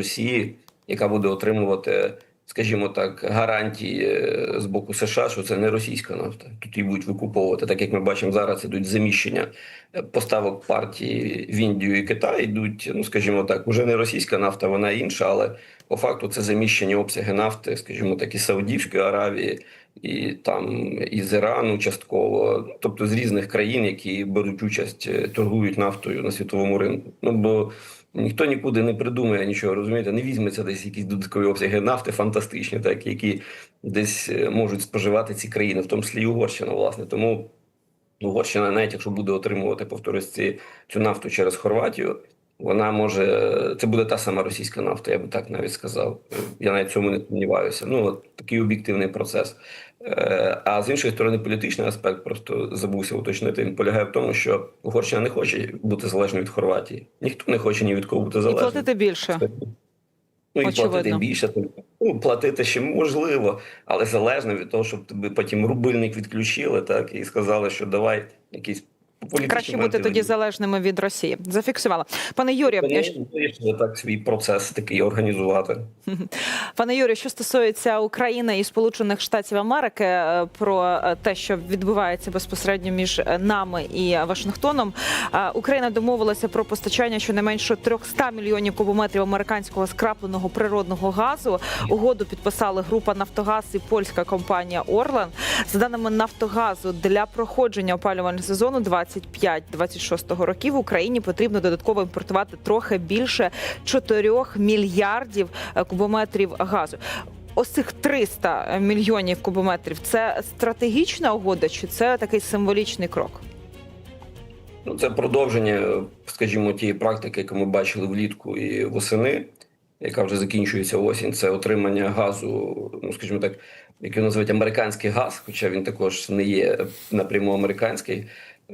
Росії, яка буде отримувати, скажімо так, гарантії е, з боку США, що це не російська нафта. Тут її будуть викуповувати. Так як ми бачимо, зараз ідуть заміщення е, поставок партії в Індію і Китай. Йдуть, ну скажімо так, уже не російська нафта, вона інша, але по факту це заміщені обсяги нафти, скажімо так, із Саудівської Аравії. І там із Ірану частково, тобто з різних країн, які беруть участь, е, торгують нафтою на світовому ринку. Ну бо ніхто нікуди не придумає нічого, розумієте, не візьметься десь якісь додаткові обсяги нафти фантастичні, так які десь е, можуть споживати ці країни, в тому числі і Угорщина, власне. Тому Угорщина, навіть якщо буде отримувати повторюсь, цю нафту через Хорватію, вона може це буде та сама російська нафта, я би так навіть сказав. Я навіть цьому не сумніваюся. Ну от такий об'єктивний процес. Е, А з іншої сторони, політичний аспект просто забувся уточнити. Він полягає в тому, що Угорщина не хоче бути залежною від Хорватії. Ніхто не хоче ні від кого бути І платити більше. Ну і Очевидно. платити більше. Ну, платити ще можливо, але залежно від того, щоб тобі потім рубильник відключили, так і сказали, що давай політичні Краще бути тоді залежними від Росії. Зафіксувала. Пане Юрію, вирішили так свій процес такий організувати. Пане Юрію, що стосується України і Сполучених Штатів Америки, е, про е, те, що відбувається безпосередньо між е, нами і Вашингтоном, Україна домовилася про постачання щонайменше 300 мільйонів кубометрів американського скрапленого природного газу. Угоду підписали група Нафтогаз і польська компанія Орлен. За даними Нафтогазу, для проходження опалювального сезону 25-26 років Україні потрібно додатково імпортувати трохи більше 4 мільярдів е, кубометрів газу. Ось цих 300 мільйонів кубометрів це стратегічна угода, чи це такий символічний крок? Ну, це продовження, скажімо, тієї практики, яку ми бачили влітку і восени, яка вже закінчується осінь. Це отримання газу, ну скажімо так, який називають американський газ, хоча він також не є напряму американський.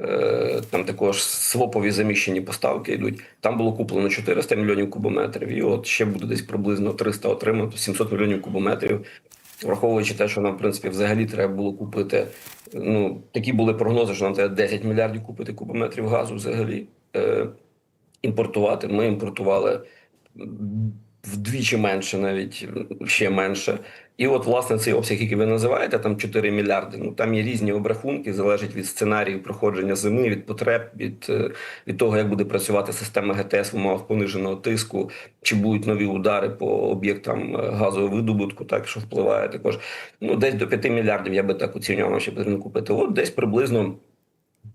Е, Там також свопові заміщені поставки йдуть. Там було куплено 400 мільйонів кубометрів, і от ще буде десь приблизно 300 отримано, 700 мільйонів кубометрів. Враховуючи те, що нам, в принципі, взагалі треба було купити. Ну, такі були прогнози, що нам треба 10 мільярдів купити кубометрів газу взагалі е, імпортувати. Ми імпортували вдвічі менше, навіть ще менше. І от, власне, цей обсяг, який ви називаєте, там 4 мільярди. Ну там є різні обрахунки, залежить від сценарію проходження зими, від потреб, від, е, від того, як буде працювати система ГТС в умовах пониженого тиску, чи будуть нові удари по об'єктам е, газового видобутку, так що впливає також. Ну, десь до 5 мільярдів я би так оцінював, що потрібно купити. От десь приблизно.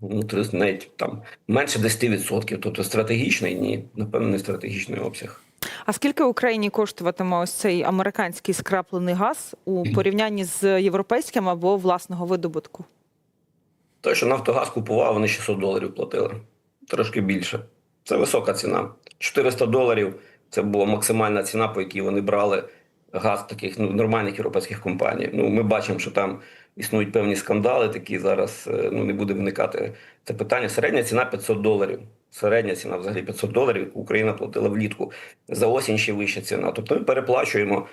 Ну, навіть там менше 10%. Тобто стратегічний ні, напевно, не стратегічний обсяг. А скільки Україні коштуватиме ось цей американський скраплений газ у порівнянні з європейським або власного видобутку? Те, що Нафтогаз купував, вони 600 доларів платили. Трошки більше. Це висока ціна. 400 доларів це була максимальна ціна, по якій вони брали газ таких ну, нормальних європейських компаній. Ну, ми бачимо, що там існують певні скандали, такі зараз е, ну, не буде виникати це питання. Середня ціна 500 доларів. Середня ціна взагалі 500 доларів, Україна платила влітку. За осінь ще вища ціна. Тобто ми переплачуємо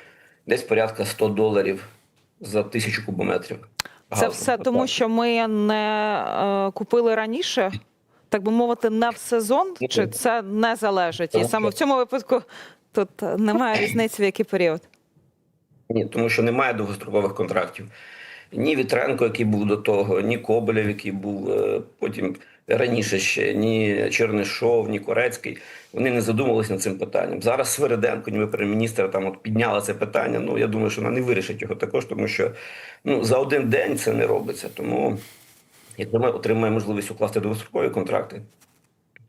десь порядка 100 доларів за тисячу кубометрів. Це газу. все тому, що ми не е, купили раніше, так би мовити, не в сезон, Ну, чи це не залежить? І саме в цьому випадку тут немає різниці, в який період. Ні, тому що немає довгострокових контрактів. Ні Вітренко, який був до того, ні Коболєв, який був е, потім раніше ще, ні Чернишов, ні Корецький. Вони не задумувалися над цим питанням. Зараз Свириденко, ніби прем'єр-міністр, там от підняла це питання. Ну я думаю, що вона не вирішить його також, тому що ну за один день це не робиться. Тому якщо ми отримаємо можливість укласти довгострокові контракти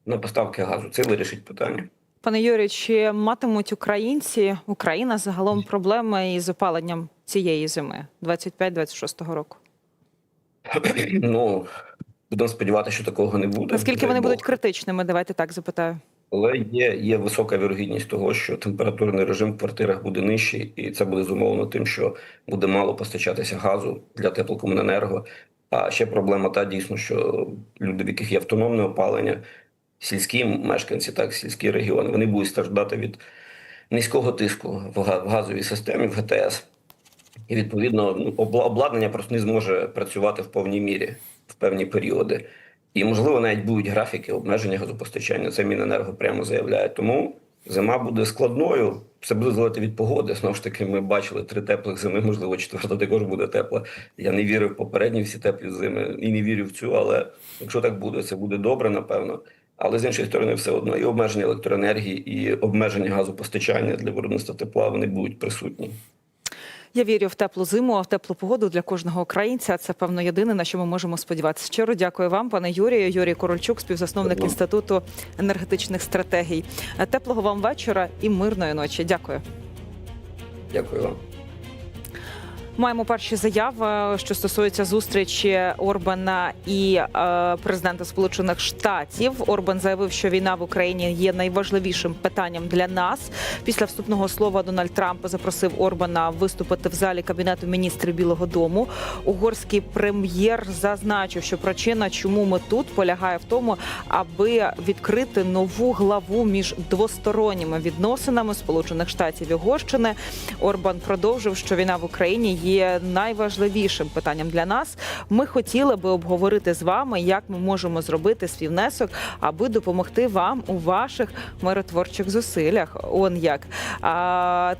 на поставки газу, це вирішить питання. Пане Юрію, чи матимуть українці, Україна загалом проблеми із опаленням цієї зими 25-26 року? Ну будемо сподіватися, що такого не буде. Наскільки вони Бог. будуть критичними? Давайте так запитаю. Але є, є висока вірогідність того, що температурний режим в квартирах буде нижчий, і це буде зумовлено тим, що буде мало постачатися газу для теплокомуненерго. А ще проблема та дійсно, що люди, в яких є автономне опалення, сільські мешканці, так сільські регіони, вони будуть страждати від низького тиску в га- в газовій системі в ГТС. І відповідно ну, обладнання просто не зможе працювати в повній мірі в певні періоди. І можливо навіть будуть графіки обмеження газопостачання. Це Міненерго прямо заявляє. Тому Зима буде складною. Все буде залежати від погоди. Знову ж таки, ми бачили три теплих зими, можливо, четверта також буде тепла. Я не вірив в попередні всі теплі зими і не вірю в цю, але якщо так буде, це буде добре, напевно. Але з іншої сторони, все одно і обмеження електроенергії, і обмеження газопостачання для виробництва тепла вони будуть присутні. Я вірю в теплу зиму, в теплу погоду для кожного українця. Це певно єдине, на що ми можемо сподіватися. Щиро дякую вам, пане Юрію. Юрій Корольчук, співзасновник Дякую. інституту енергетичних стратегій. Теплого вам вечора і мирної ночі. Дякую. Дякую вам. Маємо перші заяви, що стосуються зустрічі Орбана і е, президента Сполучених Штатів. Орбан заявив, що війна в Україні є найважливішим питанням для нас. Після вступного слова Дональд Трамп запросив Орбана виступити в залі кабінету міністрів Білого Дому. Угорський прем'єр зазначив, що причина, чому ми тут, полягає в тому, аби відкрити нову главу між двосторонніми відносинами Сполучених Штатів і Угорщини. Орбан продовжив, що війна в Україні є найважливішим питанням для нас. Ми хотіли би обговорити з вами, як ми можемо зробити свій внесок, аби допомогти вам у ваших миротворчих зусиллях. Он як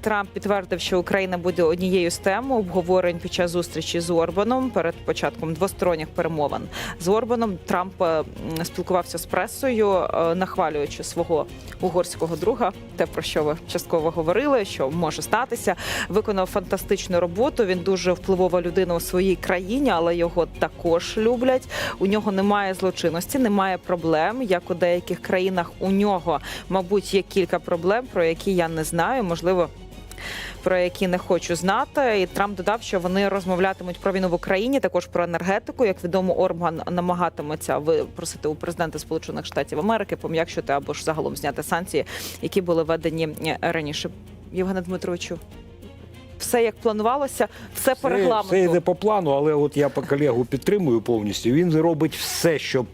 Трамп підтвердив, що Україна буде однією з тем обговорень під час зустрічі з Орбаном перед початком двосторонніх перемовин. З Орбаном Трамп е, спілкувався з пресою, е, нахвалюючи свого угорського друга, те про що ви частково говорили, що може статися. Виконав фантастичну роботу. Він дуже впливова людина у своїй країні, але його також люблять. У нього немає злочинності, немає проблем. Як у деяких країнах у нього, мабуть, є кілька проблем, про які я не знаю. Можливо. Про які не хочу знати, і Трамп додав, що вони розмовлятимуть про війну в Україні, також про енергетику. Як відомо, Орбан намагатиметься випросити у президента Сполучених Штатів Америки пом'якшити або ж загалом зняти санкції, які були введені раніше. Євгене Дмитровичу, все як планувалося, все по регламенту. це йде по плану, але от я по колегу підтримую повністю. Він робить все, щоб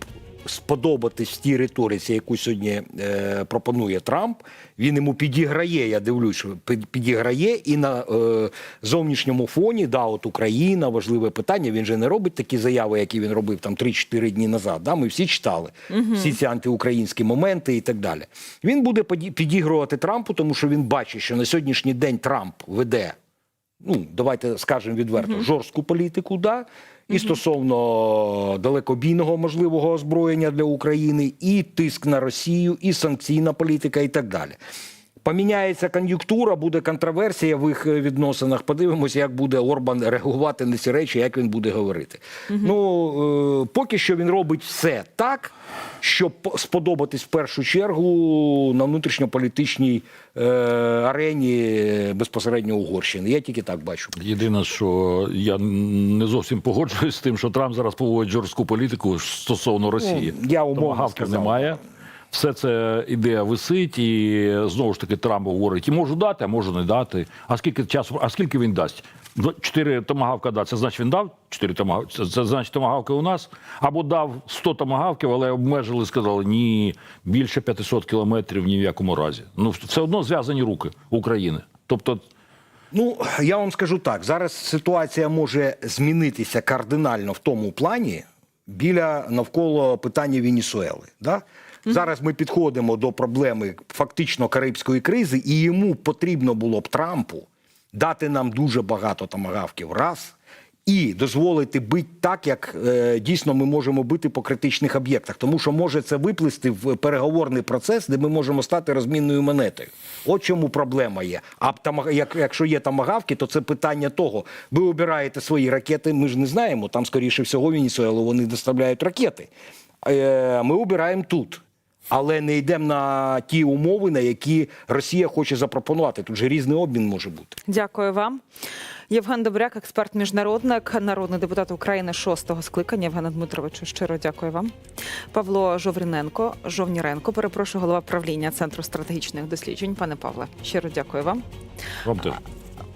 сподобатись тій риториці, яку сьогодні е, пропонує Трамп. Він йому підіграє, я дивлюсь, підіграє і на е, зовнішньому фоні, да, от Україна, важливе питання. Він же не робить такі заяви, які він робив там 3-4 дні назад. Да? Ми всі читали всі ці антиукраїнські моменти і так далі. Він буде підігрувати Трампу, тому що він бачить, що на сьогоднішній день Трамп веде ну, давайте скажемо відверто, жорстку політику, да? і стосовно далекобійного можливого озброєння для України, і тиск на Росію, і санкційна політика, і так далі. Поміняється кон'юнктура, буде контроверсія в їх е, відносинах. Подивимося, як буде Орбан реагувати на ці речі, як він буде говорити. Ну е, поки що він робить все так, щоб сподобатись в першу чергу на внутрішньополітичній е, арені безпосередньо Угорщини. Я тільки так бачу. Єдине, що я не зовсім погоджуюсь з тим, що Трамп зараз поводить жорстку політику стосовно Росії. Ну, я умовно Томагавків сказав. немає. Все це ідея висить, і знову ж таки Трамп говорить: і можу дати, а можу не дати. А скільки часу, а скільки він дасть? Чотири томагавка дати. Це значить він дав чотири томагавки. Це, це значить томагавки у нас. Або дав 100 томагавків, але обмежили, сказали, ні, більше 500 кілометрів ні в якому разі. Ну все одно зв'язані руки України. Тобто Ну, я вам скажу так: зараз ситуація може змінитися кардинально в тому плані біля навколо питання Венесуели. Да? Зараз ми підходимо до проблеми фактично карибської кризи, і йому потрібно було б Трампу дати нам дуже багато тамагавків раз. І дозволити бити так, як е, дійсно ми можемо бити по критичних об'єктах, тому що може це виплисти в переговорний процес, де ми можемо стати розмінною монетою. От чому проблема є. А там, як, якщо є тамагавки, то це питання того. Ви обираєте свої ракети. Ми ж не знаємо. Там, скоріше всього, Венесуелу вони доставляють ракети. Е, ми обираємо тут. Але не йдемо на ті умови, на які Росія хоче запропонувати. Тут же різний обмін може бути. Дякую вам. Євген Добряк, експерт міжнародник, народний депутат України шостого скликання. Євгене Дмитровичу, щиро дякую вам. Павло Жовріненко, Жовніренко, перепрошую, голова правління Центру стратегічних досліджень. Пане Павле, щиро дякую вам. вам теж.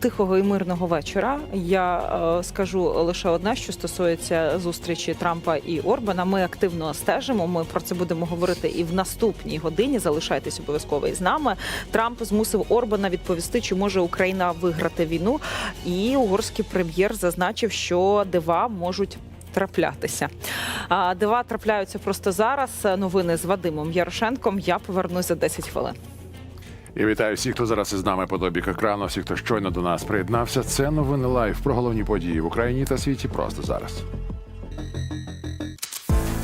Тихого і мирного вечора. Я е, скажу лише одне, що стосується зустрічі Трампа і Орбана. Ми активно стежимо. Ми про це будемо говорити і в наступній годині. Залишайтесь обов'язково із нами. Трамп змусив Орбана відповісти, чи може Україна виграти війну. І угорський прем'єр зазначив, що дива можуть. Траплятися а дива трапляються просто зараз. Новини з Вадимом Ярошенком. Я повернусь за 10 хвилин. І вітаю всіх, хто зараз із нами по добік екрану, всіх, хто щойно до нас приєднався. Це новини лайв про головні події в Україні та світі просто зараз.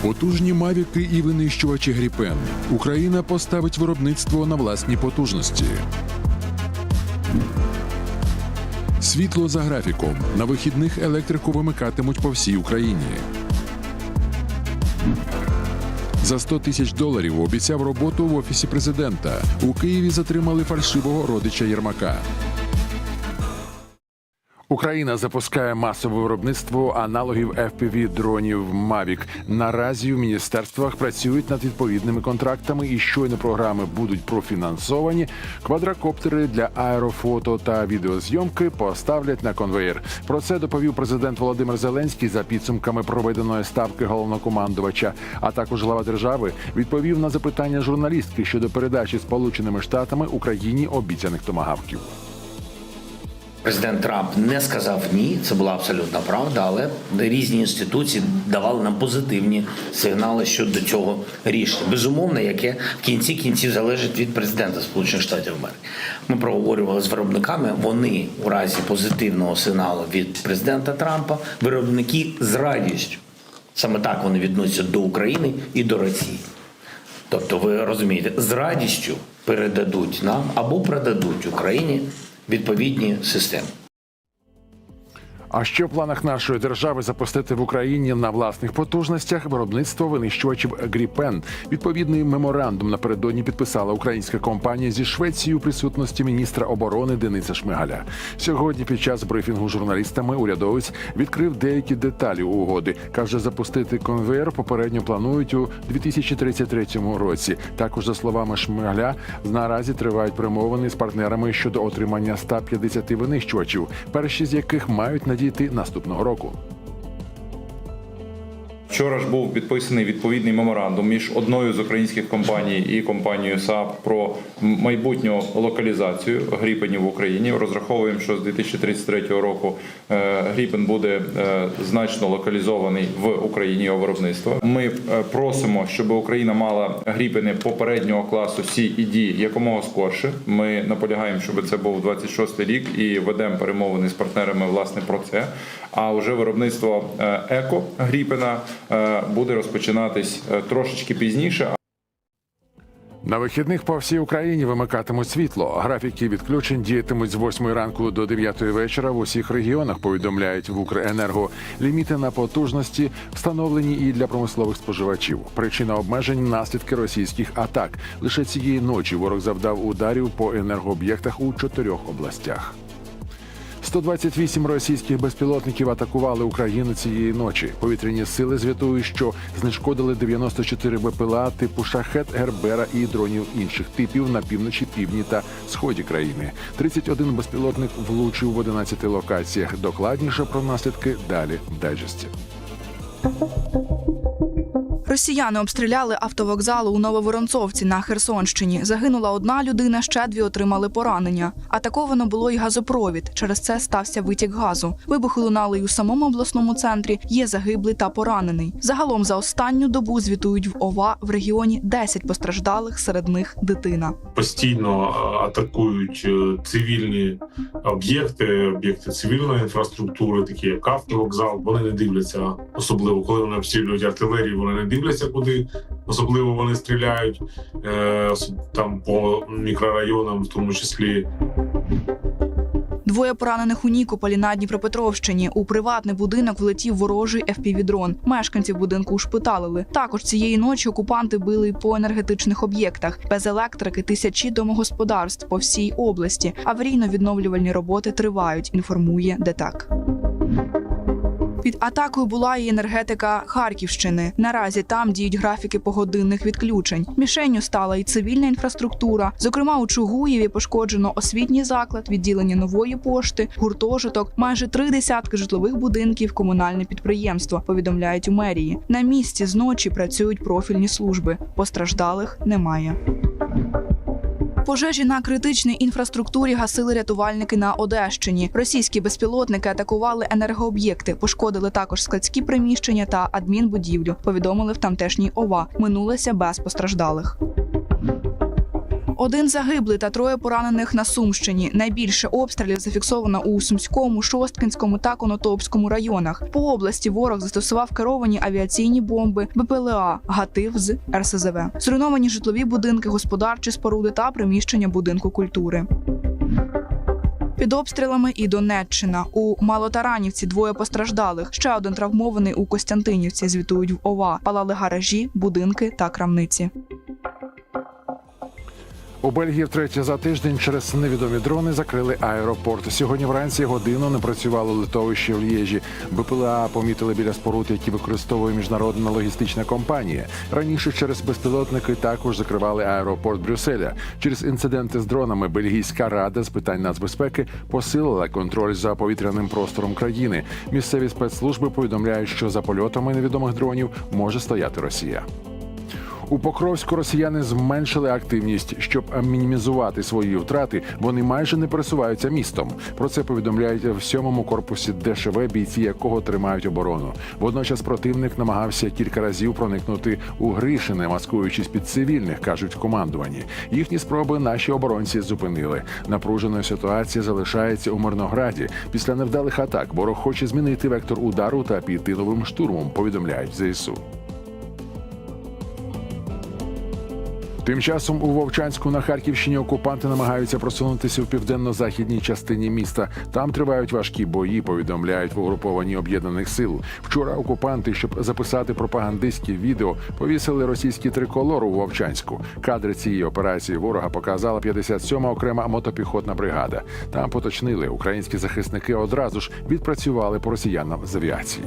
Потужні мавіки і винищувачі Гріпен. Україна поставить виробництво на власні потужності. Світло за графіком. На вихідних електрику вимикатимуть по всій Україні. За 100 тисяч доларів обіцяв роботу в офісі президента. У Києві затримали фальшивого родича Єрмака. Україна запускає масове виробництво аналогів fpv дронів Mavic. Наразі в міністерствах працюють над відповідними контрактами, і щойно програми будуть профінансовані. Квадрокоптери для аерофото та відеозйомки поставлять на конвеєр. Про це доповів президент Володимир Зеленський за підсумками проведеної ставки головнокомандувача. А також глава держави відповів на запитання журналістки щодо передачі Сполученими Штатами Україні обіцяних томагавків. Президент Трамп не сказав ні, це була абсолютна правда, але різні інституції давали нам позитивні сигнали щодо цього рішення. Безумовно, яке в кінці кінців залежить від президента Сполучених Штатів Америки. Ми проговорювали з виробниками. Вони у разі позитивного сигналу від президента Трампа, виробники з радістю. Саме так вони відносяться до України і до Росії. Тобто, ви розумієте, з радістю передадуть нам або продадуть Україні відповідні системи. А ще в планах нашої держави запустити в Україні на власних потужностях виробництво винищувачів Гріпен. Відповідний меморандум напередодні підписала українська компанія зі Швецією у присутності міністра оборони Дениса Шмигаля. Сьогодні під час брифінгу з журналістами урядовець відкрив деякі деталі угоди. каже, запустити конвейер попередньо планують у 2033 році. Також за словами Шмигаля, наразі тривають перемовини з партнерами щодо отримання 150 винищувачів, перші з яких мають надійти наступного року. Вчора ж був підписаний відповідний меморандум між одною з українських компаній і компанією САП про майбутню локалізацію гріпенів в Україні. Розраховуємо, що з 2033 року е, гріпен буде е, значно локалізований в Україні його виробництво. Ми е, просимо, щоб Україна мала гріпени попереднього класу C і D якомога скорше. Ми наполягаємо, щоб це був 26 рік і ведемо перемовини з партнерами власне про це. А вже виробництво еко гріпена буде розпочинатись е, трошечки пізніше. На вихідних по всій Україні вимикатимуть світло. Графіки відключень діятимуть з 8 ранку до 9 вечора в усіх регіонах. Повідомляють в Укренерго. Ліміти на потужності встановлені і для промислових споживачів. Причина обмежень наслідки російських атак. Лише цієї ночі ворог завдав ударів по енергооб'єктах у чотирьох областях. 128 російських безпілотників атакували Україну цієї ночі. Повітряні сили звітують, що знешкодили 94 БПЛА типу шахет, гербера і дронів інших типів на півночі, півдні та сході країни. 31 безпілотник влучив в 11 локаціях. Докладніше про наслідки далі в дайджесті. Росіяни обстріляли автовокзал у Нововоронцовці на Херсонщині. Загинула одна людина, ще дві отримали поранення. Атаковано було й газопровід. Через це стався витік газу. Вибухи лунали й у самому обласному центрі. Є загиблий та поранений. Загалом за останню добу звітують в ОВА в регіоні 10 постраждалих, серед них дитина. постійно е, атакують е, цивільні об'єкти, об'єкти цивільної інфраструктури, такі як автовокзал. Вони не дивляться, особливо коли вони обстрілюють артилерію. Вони не дивляться, куди особливо вони стріляють е, там по мікрорайонам, в тому числі Двоє поранених у Нікополі на Дніпропетровщині. У приватний будинок влетів ворожий FPV-дрон. Мешканців будинку ушпиталили. Також цієї ночі окупанти били по енергетичних об'єктах. Без електрики тисячі домогосподарств по всій області. Аварійно-відновлювальні роботи тривають. Інформує ДТЕК. Під атакою була і енергетика Харківщини. Наразі там діють графіки погодинних відключень. Мішенню стала і цивільна інфраструктура. Зокрема, у Чугуєві пошкоджено освітній заклад, відділення нової пошти, гуртожиток, майже три десятки житлових будинків, комунальне підприємство. Повідомляють у мерії. На місці зночі працюють профільні служби. Постраждалих немає. Пожежі на критичній інфраструктурі гасили рятувальники на Одещині. Російські безпілотники атакували енергооб'єкти, пошкодили також складські приміщення та адмінбудівлю. Повідомили в тамтешній ОВА. Минулося без постраждалих. Один загиблий та троє поранених на Сумщині. Найбільше обстрілів зафіксовано у Сумському, Шосткинському та Конотопському районах. По області ворог застосував керовані авіаційні бомби, БПЛА, гатив з РСЗВ. Зруйновані житлові будинки, господарчі споруди та приміщення будинку культури. Під обстрілами і Донеччина у Малотаранівці двоє постраждалих. Ще один травмований у Костянтинівці. Звітують в ОВА. Палали гаражі, будинки та крамниці. У Бельгії втретє за тиждень через невідомі дрони закрили аеропорт. Сьогодні вранці годину не працювало литовище в Лєжі. БПЛА помітили біля споруд, які використовує міжнародна логістична компанія. Раніше через безпілотники також закривали аеропорт Брюсселя. Через інциденти з дронами Бельгійська рада з питань нацбезпеки посилила контроль за повітряним простором країни. Місцеві спецслужби повідомляють, що за польотами невідомих дронів може стояти Росія. У Покровську росіяни зменшили активність, щоб мінімізувати свої втрати. Вони майже не пересуваються містом. Про це повідомляють в сьомому корпусі ДШВ, бійці якого тримають оборону. Водночас противник намагався кілька разів проникнути у Гришине, маскуючись під цивільних, кажуть в командуванні. Їхні спроби наші оборонці зупинили. Напружена ситуація залишається у Мирнограді. Після невдалих атак ворог хоче змінити вектор удару та піти новим штурмом. Повідомляють ЗСУ. Тим часом у Вовчанську на Харківщині окупанти намагаються просунутися в південно-західній частині міста. Там тривають важкі бої, повідомляють в угрупованні об'єднаних сил. Вчора окупанти, щоб записати пропагандистське відео, повісили російський триколор у Вовчанську. Кадри цієї операції ворога показала 57-ма окрема мотопіхотна бригада. Там поточнили, українські захисники одразу ж відпрацювали по росіянам з авіації.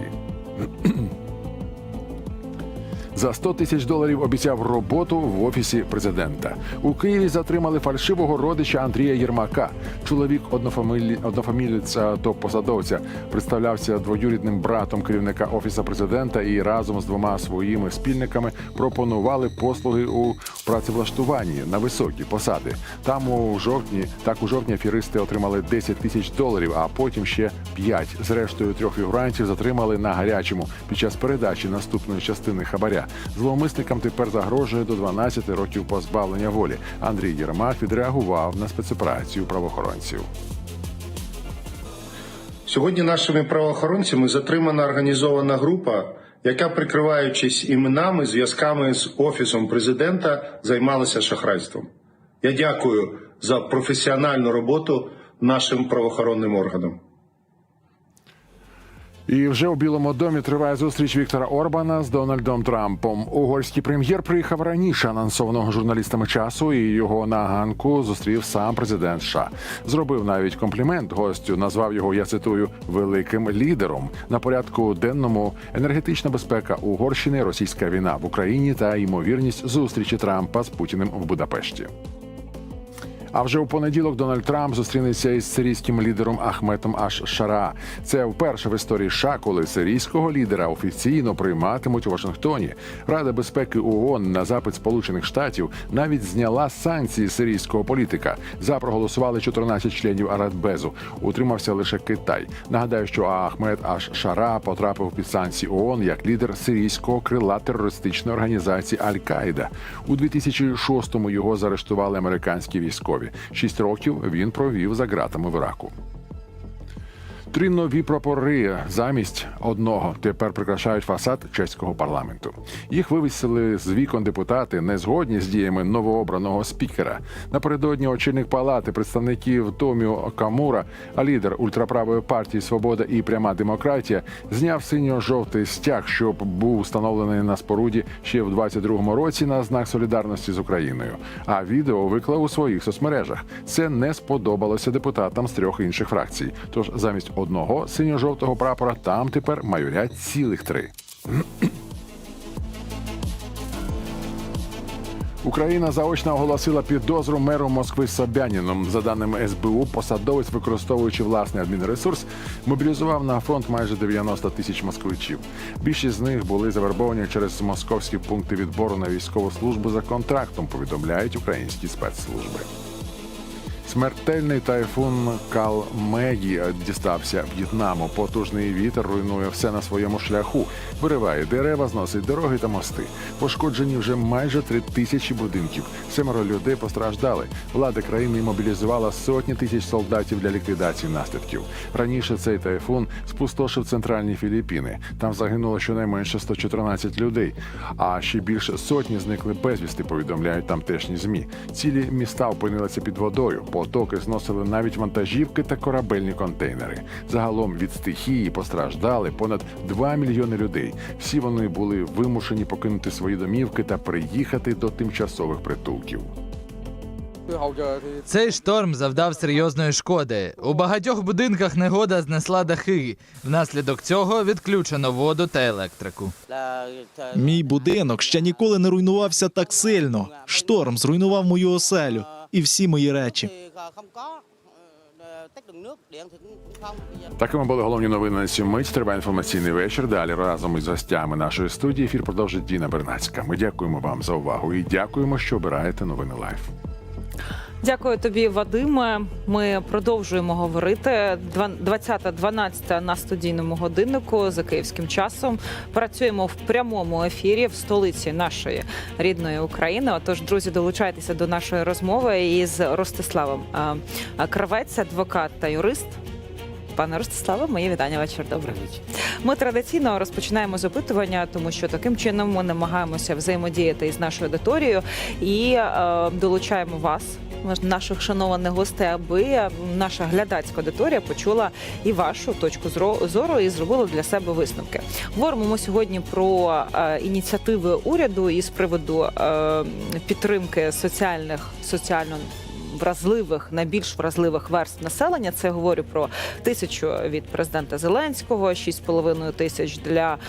За 100 тисяч доларів обіцяв роботу в офісі президента. У Києві затримали фальшивого родича Андрія Єрмака. Чоловік однофамілі... однофаміліця топ-посадовця представлявся двоюрідним братом керівника офісу президента і разом з двома своїми спільниками пропонували послуги у працевлаштуванні на високі посади. Там у жовтні, так у жовтні аферисти отримали 10 тисяч доларів, а потім ще 5. Зрештою, трьох фігурантів затримали на гарячому під час передачі наступної частини хабаря. Зловмисникам тепер загрожує до 12 років позбавлення волі. Андрій Єрмак відреагував на спецоперацію правоохоронців. Сьогодні нашими правоохоронцями затримана організована група, яка, прикриваючись іменами, зв'язками з офісом президента, займалася шахрайством. Я дякую за професіональну роботу нашим правоохоронним органам. І вже у Білому домі триває зустріч Віктора Орбана з Дональдом Трампом. Угорський прем'єр приїхав раніше анонсованого журналістами часу, і його на ганку зустрів сам президент США. Зробив навіть комплімент гостю, назвав його, я цитую, великим лідером. На порядку денному енергетична безпека Угорщини, російська війна в Україні та ймовірність зустрічі Трампа з Путіним в Будапешті. А вже у понеділок Дональд Трамп зустрінеться із сирійським лідером Ахметом Аш Шара. Це вперше в історії США, коли сирійського лідера офіційно прийматимуть у Вашингтоні. Рада безпеки ООН на запит Сполучених Штатів навіть зняла санкції сирійського політика. За проголосували 14 членів Арадбезу. Утримався лише Китай. Нагадаю, що Ахмед Аш Шара потрапив під санкції ООН як лідер сирійського крила терористичної організації Аль-Каїда. У 2006-му його заарештували американські військові. Шість років він провів за ґратами в Іраку. Три нові прапори замість одного тепер прикрашають фасад чеського парламенту. Їх вивісили з вікон депутати, не згодні з діями новообраного спікера. Напередодні очільник палати представників Томіо Камура, а лідер ультраправої партії Свобода і пряма демократія зняв синьо-жовтий стяг, що був встановлений на споруді ще в 22-му році на знак солідарності з Україною. А відео виклав у своїх соцмережах. Це не сподобалося депутатам з трьох інших фракцій. Тож замість одного синьо-жовтого прапора там тепер майорять цілих три. Україна заочно оголосила підозру меру Москви Собяніну. За даними СБУ, посадовець, використовуючи власний адмінресурс, мобілізував на фронт майже 90 тисяч москвичів. Більшість з них були завербовані через московські пункти відбору на військову службу за контрактом. Повідомляють українські спецслужби. Смертельний тайфун Калмегі дістався В'єтнаму. Потужний вітер руйнує все на своєму шляху, вириває дерева, зносить дороги та мости. Пошкоджені вже майже три тисячі будинків. Семеро людей постраждали. Влада країни мобілізувала сотні тисяч солдатів для ліквідації наслідків. Раніше цей тайфун спустошив центральні Філіппіни. Там загинуло щонайменше 114 людей. А ще більше сотні зникли безвісти. Повідомляють тамтешні змі. Цілі міста опинилися під водою. Потоки зносили навіть вантажівки та корабельні контейнери. Загалом від стихії постраждали понад 2 мільйони людей. Всі вони були вимушені покинути свої домівки та приїхати до тимчасових притулків. Цей шторм завдав серйозної шкоди. У багатьох будинках негода знесла дахи. Внаслідок цього відключено воду та електрику. Мій будинок ще ніколи не руйнувався так сильно. Шторм зруйнував мою оселю і всі мої речі. Такими були головні новини на цю мить. Триває інформаційний вечір. Далі разом із гостями нашої студії ефір продовжить Діна Бернацька. Ми дякуємо вам за увагу і дякуємо, що обираєте новини лайф. Дякую тобі, Вадиме. Ми продовжуємо говорити. 20.12 на студійному годиннику за київським часом. Працюємо в прямому ефірі в столиці нашої рідної України. Отож, друзі, долучайтеся до нашої розмови із Ростиславом А, а, Кравець, адвокат та юрист. Пане Ростиславе, моє вітання. Вечір добрий. Ми традиційно розпочинаємо з опитування, тому що таким чином ми намагаємося взаємодіяти із нашою аудиторією і е, долучаємо вас, наших шанованих гостей, аби наша глядацька аудиторія почула і вашу точку зору і зробила для себе висновки. Говоримо ми сьогодні про е, ініціативи уряду із приводу е, підтримки соціальних соціально вразливих, найбільш вразливих верств населення. Це говорю про тисячу від президента Зеленського, 6,5 тисяч для